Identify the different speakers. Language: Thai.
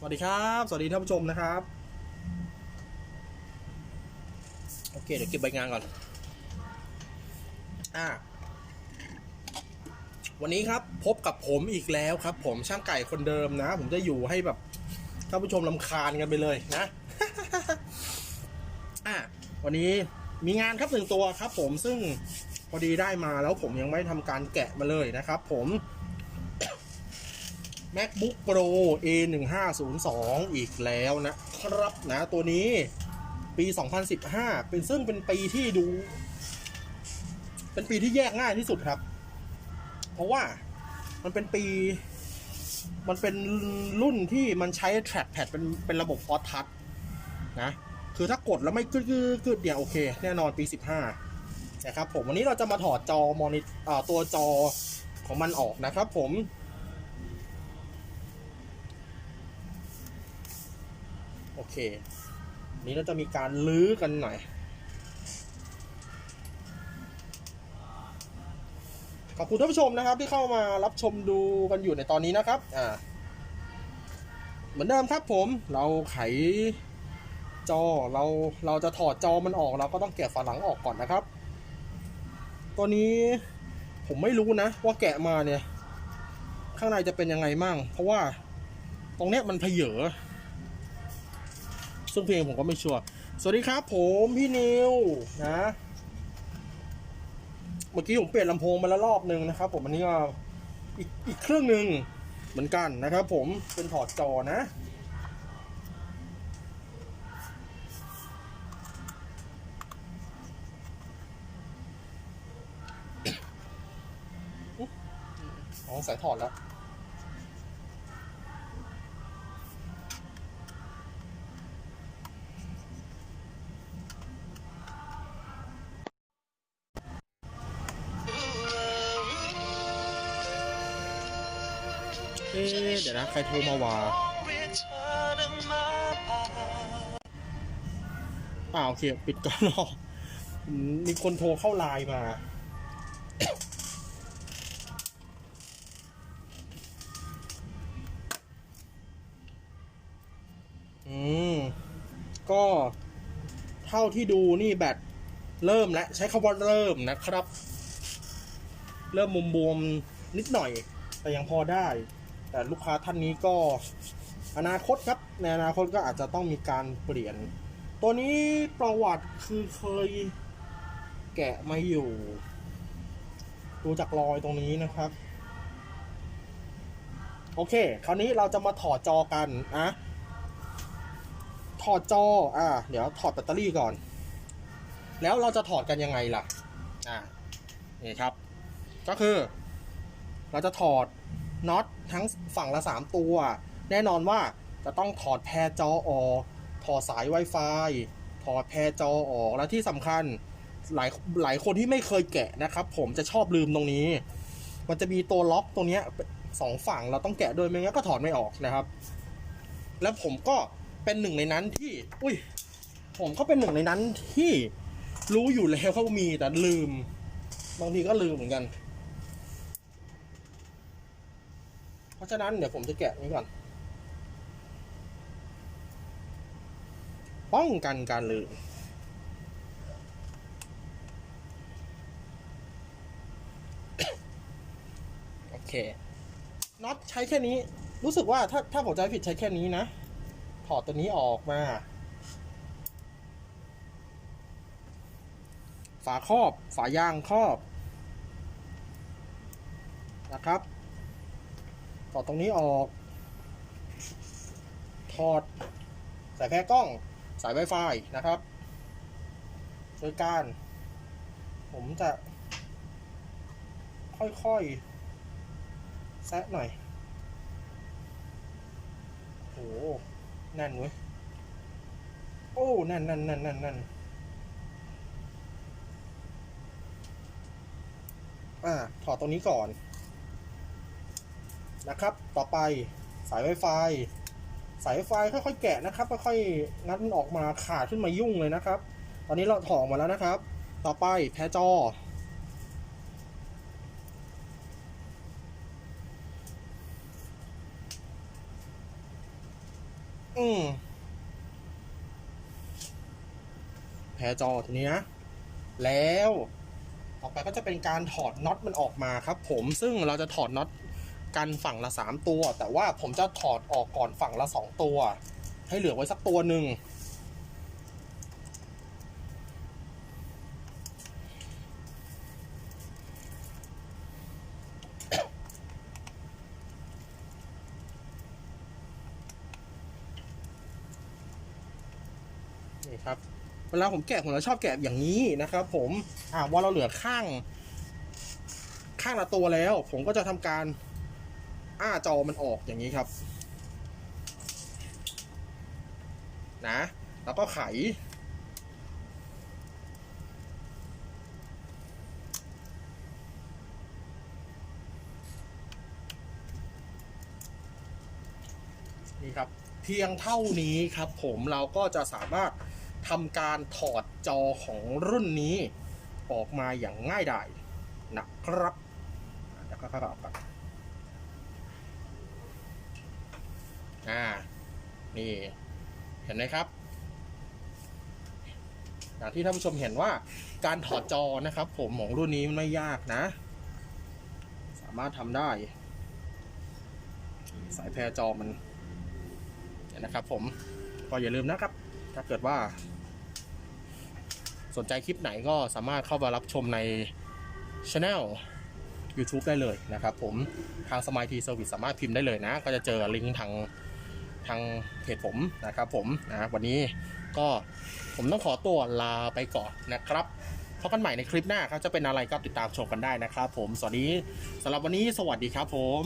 Speaker 1: สวัสดีครับ สวัสดีท่านผู้ชมนะครับ โอเค เดี๋ยวเก็บใบงานก่อน อ่า วันนี้ครับพบกับผมอีกแล้วครับ ผมช่างไก่คนเดิมนะ ผมจะอยู่ให้แบบท่านผู้ชมลำคาญกันไปเลยนะ อะวันนี้มีงานครับหนึ่งตัวครับ ผมซึ่งพอดีได้มาแล้วผมยังไม่ทำการแกะมาเลยนะครับ ผม MacBook Pro A1502 อีกแล้วนะครับนะตัวนี้ปี 2015 เป็นซึ่งเป็นปีที่ดู เป็นปีที่แยกง่ายที่สุดครับ เพราะว่ามันเป็นปีมันเป็นรุ่นที่มันใช้ trackpad เป็นเป็นระบบออทัชนะคือถ้ากดแล้วไม่กึดกึดกึดเนี่ยโอเค แน่นอนปี 15 นะครับผมวันนี้เราจะมาถอดจอมอนิอ่าตัวจอของมันออกนะครับผม โอเค นี้เราจะมีการลื้อกันหน่อย ขอบคุณท่านผู้ชมนะครับที่เข้ามารับชมดูกันอยู่ในตอนนี้นะครับ อ่า เหมือนเดิมครับผม เราไขจอ เรา เราจะถอดจอมันออก เราก็ต้องแกะฝาหลังออกก่อนนะครับ ตัวนี้ผมไม่รู้นะว่าแกะมาเนี่ย ข้างในจะเป็นยังไงมั่ง เพราะว่าตรงเนี้ยมันเพเยอ ซึ่งเพลงผมก็ไม่ชัวร์สวัสดีครับ ผมพี่นิวนะเมื่อกี้ผมเปลี่ยนลำโพงมาแล้วรอบหนึ่งนะครับ ผมอันนี้ก็อีกอีกเครื่องหนึ่งเหมือนกันนะครับ ผมเป็นถอดจอนะอ๋อสายถอดแล้ว เอ๊เดี๋ยวนะใครโทรมาว่าอ่าโอเค ปิดก่อนรอมีคนโทรเข้าไลน์มาอืม ก็เท่าที่ดูนี่แบตเริ่มแล้ว ใช้คำว่าเริ่มนะครับ เริ่มมุมบวมนิดหน่อย แต่ยังพอได้ แต่ลูกค้าท่านนี้ก็อนาคตครับ ในอนาคตก็อาจจะต้องมีการเปลี่ยน ตัวนี้ประวัติคือเคยแกะมาอยู่ ดูจากรอยตรงนี้นะครับ โอเค คราวนี้เราจะมาถอดจอกันนะถอดจอ อ่า เดี๋ยวถอดแบตเตอรี่ก่อน แล้วเราจะถอดกันยังไงล่ะ อ่า นี่ครับ ก็คือ เราจะถอดน็อต ทั้งฝั่งละ 3 ตัว แน่นอนว่าจะต้องถอดแพรจอออกถอดสาย Wi-Fi ถอดแพรจอออกและที่สำคัญหลายหลายคนที่ไม่เคยแกะนะครับ ผมจะชอบลืมตรงนี้ มันจะมีตัวล็อกตรงเนี้ยสองฝั่งเราต้องแกะโดยไม่งั้นก็ถอดไม่ออกนะครับ แล้วผมก็เป็นหนึ่งในนั้นที่ อุ้ย ผมก็เป็นหนึ่งในนั้นที่รู้อยู่แล้วเขามีแต่ลืม บางทีก็ลืมเหมือนกัน เพราะฉะนั้นเดี๋ยวผมจะแกะนี้ก่อน ป้องกันการลืมโอเคน็อตใช้แค่นี้ รู้สึกว่าถ้าถ้าผมจำไม่ผิดใช้แค่นี้นะ ถอดตัวนี้ออกมา ฝาครอบ ฝายางครอบนะครับ ถอดตรงนี้ออก ถอดสายแพรกล้องสาย Wi-Fi นะครับโดยการ ผมจะค่อยๆแซะหน่อยโหแน่นเว้ยโอ้แน่นแน่นแน่นแน่นแน่นอ่าถอดตรงนี้ก่อน นะครับ ต่อไปสาย Wi-Fi สาย Wi-Fi ค่อยๆแกะนะครับค่อยๆงัดมันออกมาขาดขึ้นมายุ่งเลยนะครับ ตอนนี้เราถอดมาแล้วนะครับ ต่อไปแพ้จอ อืมแพ้จอทีนี้นะแล้วต่อไปก็จะเป็นการถอดน็อตมันออกมาครับ ผมซึ่งเราจะถอดน็อต กันฝั่งละสามตัว แต่ว่าผมจะถอดออกก่อนฝั่งละสองตัว ให้เหลือไว้สักตัวหนึ่งนี่ครับเวลาผมแกะผมจะชอบแกะอย่างนี้นะครับ ผมอ่าว่าเราเหลือข้าง ข้างละตัวแล้ว ผมก็จะทำการ อ้าจอมันออกอย่างนี้ครับ นะ แล้วก็ไข นี่ครับ เพียงเท่านี้ครับผมเราก็จะสามารถทำการถอดจอของรุ่นนี้ออกมาอย่างง่ายดายนะครับเดี๋ยวก็เข้าออกก่อน อ่า นี่ เห็นไหมครับ อย่างที่ท่านผู้ชมเห็นว่าการถอดจอนะครับ ผมของรุ่นนี้มันไม่ยากนะ สามารถทำได้ สายแพรจอมันเนี่ยนะครับ ผมก็อย่าลืมนะครับ ถ้าเกิดว่า สนใจคลิปไหนก็สามารถเข้ามารับชมในช anel YouTube ได้เลยนะครับผมทางสม i ทีเซอร์วิสสามารถพิมพ์ได้เลยนะ ก็จะเจอลิงก์ทาง ทางเพจผมนะครับผมนะวันนี้ก็ผมต้องขอตัวลาไปก่อนนะครับพบกันใหม่ในคลิปหน้าครับจะเป็นอะไรก็ติดตามชมกันได้นะครับผมสวัสดีสำหรับวันนี้สวัสดีครับผม